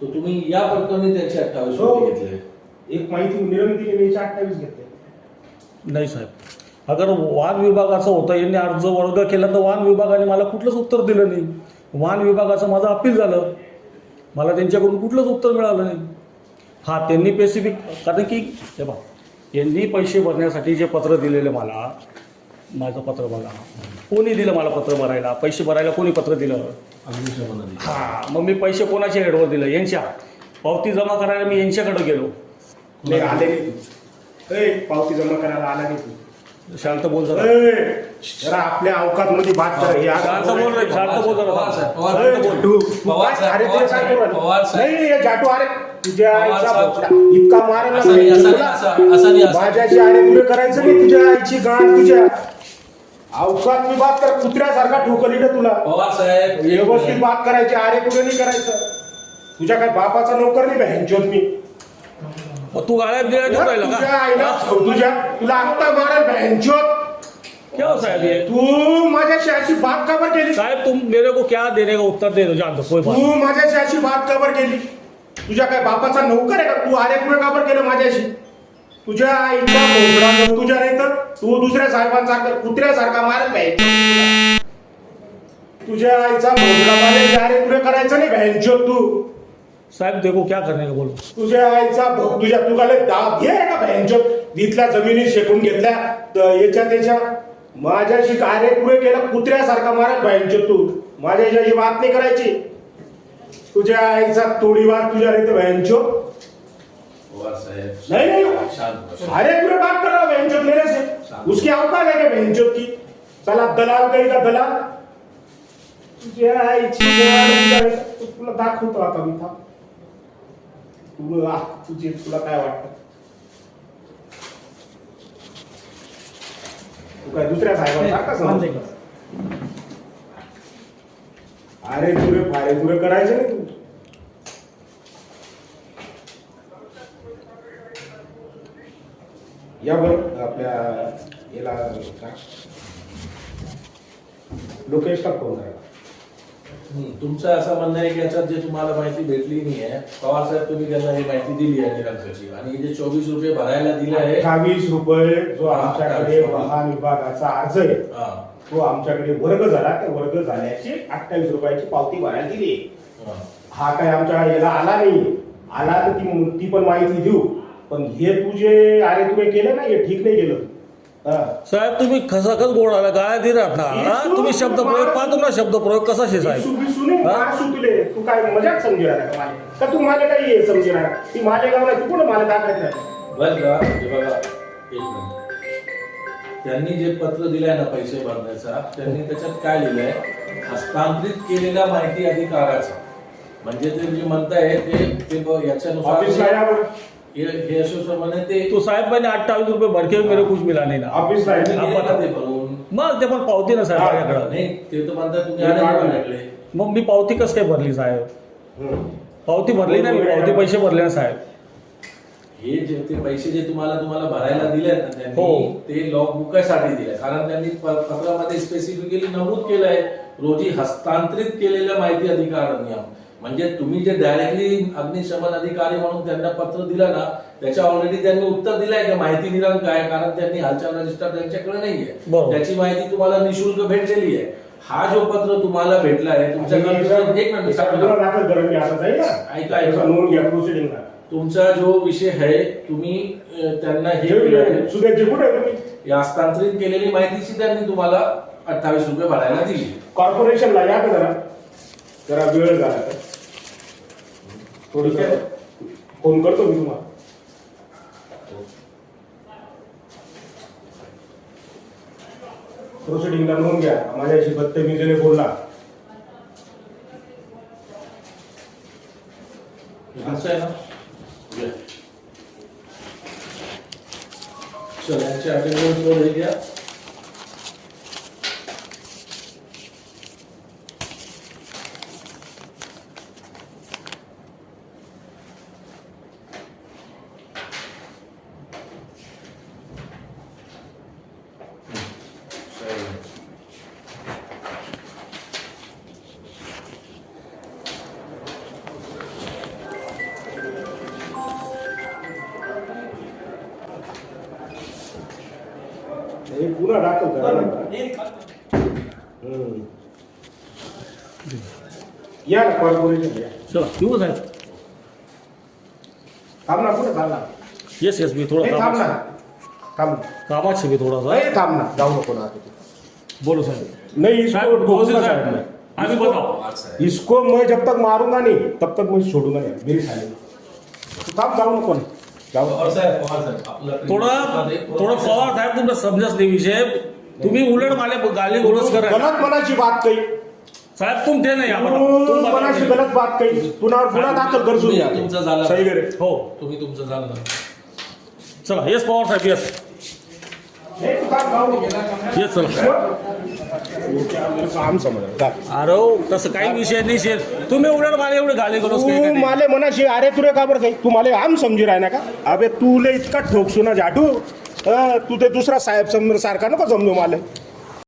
तर तुम्ही या प्रकरणी त्याचे अठ्ठावीस हो. रुपये घेतले एक माहिती निर्मिती केली अठ्ठावीस घेतले नाही साहेब. अगर वाहन विभागाचं होतं यांनी अर्ज वर्ग केला तर वाहन विभागाने मला कुठलंच उत्तर दिलं नाही. वाहन विभागाचं माझं अपील झालं. मला त्यांच्याकडून कुठलंच उत्तर मिळालं नाही. हा त्यांनी स्पेसिफिक कारण की हे बा यांनी पैसे भरण्यासाठी जे पत्र दिलेले मला माझं पत्र बघा. कोणी दिलं मला पत्र भरायला? पैसे भरायला कोणी पत्र दिलं? अग्निशमन. हा मग मी पैसे कोणाच्या हेडवर दिलं? यांच्या. पावती जमा करायला मी यांच्याकडे गेलो. नाही आले नाही तू. ए पावती जमा करायला आला नाही तू. शांत बोल जरा. ए, जरा आपल्या अवकात मध्ये बात कर. हे शांत बोल रे शांत बोल जरा. साहेब, पवार ए, साहेब, जाटू, तू पवार काय- साहेब, अरे पवार तुला काय साहेब, करू पवार राहिला? साहेब. नाही नाही, जाटू अरे तुझ्या पवार आईचा साहेब. भोपळा इतका मारेल असं नाही, असं नाही, असं- असं नाही, असं- माझ्याची अरे तुला करायचं नाही तुझ्या आईची गाण तुझ्या अवकात मी बात कर कुत्र्यासारखा ठोकली ना तुला. पवार साहेब व्यवस्थित बात करायची अरे तुला नाही करायचं? तुझ्या काय बापाचा नोकर नाही बँचोत मी? मग तू बिळ्या राहिला तुझ्या आईला का तुझ्या तुला आत्ता मारेल बँचोत क्या हो साहब ये? तू माझ्याशी अशी बात का बरं केली? साहब तुम मेरे को क्या देने का उत्तर दे दो जान दो कोई बात तू माझ्याशी अशी बात का बरं केली? तुझ्या काय बापाचा नोकर आहे का? तू अरे तुला का बरं केलं माझ्याशी? तुझ्या आईचा तुझ्या नाही तर? तू दुसऱ्या साहेबांसारखा कुत्र्यासारखा मारत नाही. तुझ्या आईचा अरे तुला करायचं नाही बँचोत तू? साहब देखो क्या करने का बोलो? तुझ्या आईचा भोग तुझ्या तू काय दाब घे का बँचोत इथल्या जमिनी शेकून घेतल्या तर याच्या त्याच्या. माझ्याशी कार्य पुढे केलं कुत्र्यासारखा मारत बँचोत तू? माझ्याशी बात नाही करायची. तुझ्या आईचा तोडीवार तुझ्या रे साहेब नहीं नहीं. अरे तुझे बात कर रहा हूँ बहनचोद मेरे से। उसकी अवकाश है क्या बहनचोद की? चला दलाल कहीं का दलाल। तुला दाखवतो आता मी तुला आ, तुझे तुला काय वाटतं? तू काय दुसऱ्या समज अरे तुरे फारे तुरे करायचे नाही तू. या बरं आपल्या याला का? लोकेशला फोन करा तुमचं असं म्हणणं आहे की याच्यात जे तुम्हाला माहिती भेटली नाही आहे पवार साहेब तुम्ही त्यांना ही माहिती दिली आहे निरंकाची आणि जे चोवीस रुपये भरायला दिले आहे अठ्ठावीस रुपये जो आमच्याकडे अठ्ठावीस. वाहन विभागाचा अर्ज आहे तो आमच्याकडे वर्ग झाला त्या वर्ग झाल्याची अठ्ठावीस रुपयाची पावती भरायला दिली हा. हा काय आमच्या याला आला नाही. आला तर ती ती पण माहिती देऊ. पण हे तू जे अरे तुझे केलं ना हे ठीक नाही केलं. हा. साहेब तुम्ही खसाखस बोलायला काय दे हा? तुम्ही शब्द प्रयोग पाहतो ना शब्द प्रयोग कसा शे साहेब? बिसू नाही, हा? मार सुटले. तू काय मजाक समजी राहिला का माले का तू माले काही हे समजी राहिला ती माले गावला तू कोण माले दाखवत नाही बरं का हे बघा एक मिनिट. त्यांनी जे पत्र दिलंय ना पैसे भरण्याचा त्यांनी त्याच्यात काय लिहिलंय? हस्तांतरित केलेल्या माहिती अधिकाराचा. म्हणजे ते जे म्हणताय ते ते ब- याच्यानुसार ऑफिसला ते तो साहेब मैंने अट्ठाईस रुपये भर के मेरे कुछ मिला नहीं ना। ते भरून मग ते पण पावती ना साहेब माझ्याकडं नाही ते तर म्हणतात तुम्ही आले काढून माझ्याकडे मग मी पावती कस काय भरली साहेब. पावती भरली ना मी पावती पैसे भरले ना साहेब। हे जे ते पैसे जे तुम्हाला तुम्हाला भरायला दिले ना त्यांनी हो. ते लॉग बुकासाठी दिले. कारण त्यांनी प- पत्रामध्ये स्पेसिफिकली नमूद केलंय रोजी हस्तांतरित केलेल्या माहिती अधिकार नियम. म्हणजे तुम्ही जे डायरेक्टली अग्निशमन अधिकारी म्हणून त्यांना पत्र दिलं ना त्याच्या ऑलरेडी त्यांनी उत्तर दिलंय की? माहिती निरंक आहे कारण त्यांनी हालचाल रजिस्टर त्यांच्याकडे नाहीये. त्याची माहिती तुम्हाला निशुल्क भेटलेली आहे. हा जो पत्र तुम्हाला भेटला आहे तुमचा जो विषय आहे तुम्ही त्यांना हे हस्तांतरित केलेली माहितीची त्यांनी तुम्हाला अठ्ठावीस रुपये भरायला दिली. कॉर्पोरेशनला या जरा वेळ झाला तर. थोडी ठीक आहे. फोन करतो मी तुम्हाला. प्रोसिडिंगला नोंद घ्या. माझ्याशी बदतमीजीने बोलला. असं आहे ना. चल यांचे अटेंडन्स वर हे घ्या. हे पुन्हा दाखल करा. हम्म. या ना कॉर्पोरेशन या चला येऊ साहेब थांब ना कुठे थांब ना येस येस मी थोडा हे थांब ना थांब कामात आहे मी थोडासा हे थांब ना जाऊ नको ना आता तू. बोलो साहेब नहीं इसको साहब बहुत रोकूँगा साहब साहब। अभी इसको- बताओ। इसको मैं जब तक मारूँगा नहीं तब तक मैं छोड़ूँगा नहीं। मेरी साली। तू थांब जाऊ नको ना थोडं थोडं पवार साहेब तुमचं समजत नाही विषय. तुम्ही उलट मला गाली गोलच करा. गलत मनाची बात कही. साहेब तुम थे नाही तू तुम बता मनाची. गलत बात कही. पुन्हा गुन्हा दाखल कर तुम्ही तुमचं झालं. सही करे. हो. तुम्ही तुमचं झालं. चला येस पवार साहेब येस चला. अरे हो, तसं काही विषय नाही शेत तुम्ही उलट मला एवढे गाली गोलच तू माले मनाशी अरे तुरे का बरं काही तू माले आम समजी राह ना का? अबे तुले इतका ठोकसू ना जाटू अं, तू ते दुसरा साहेब समोर सारखा नको समजू माले.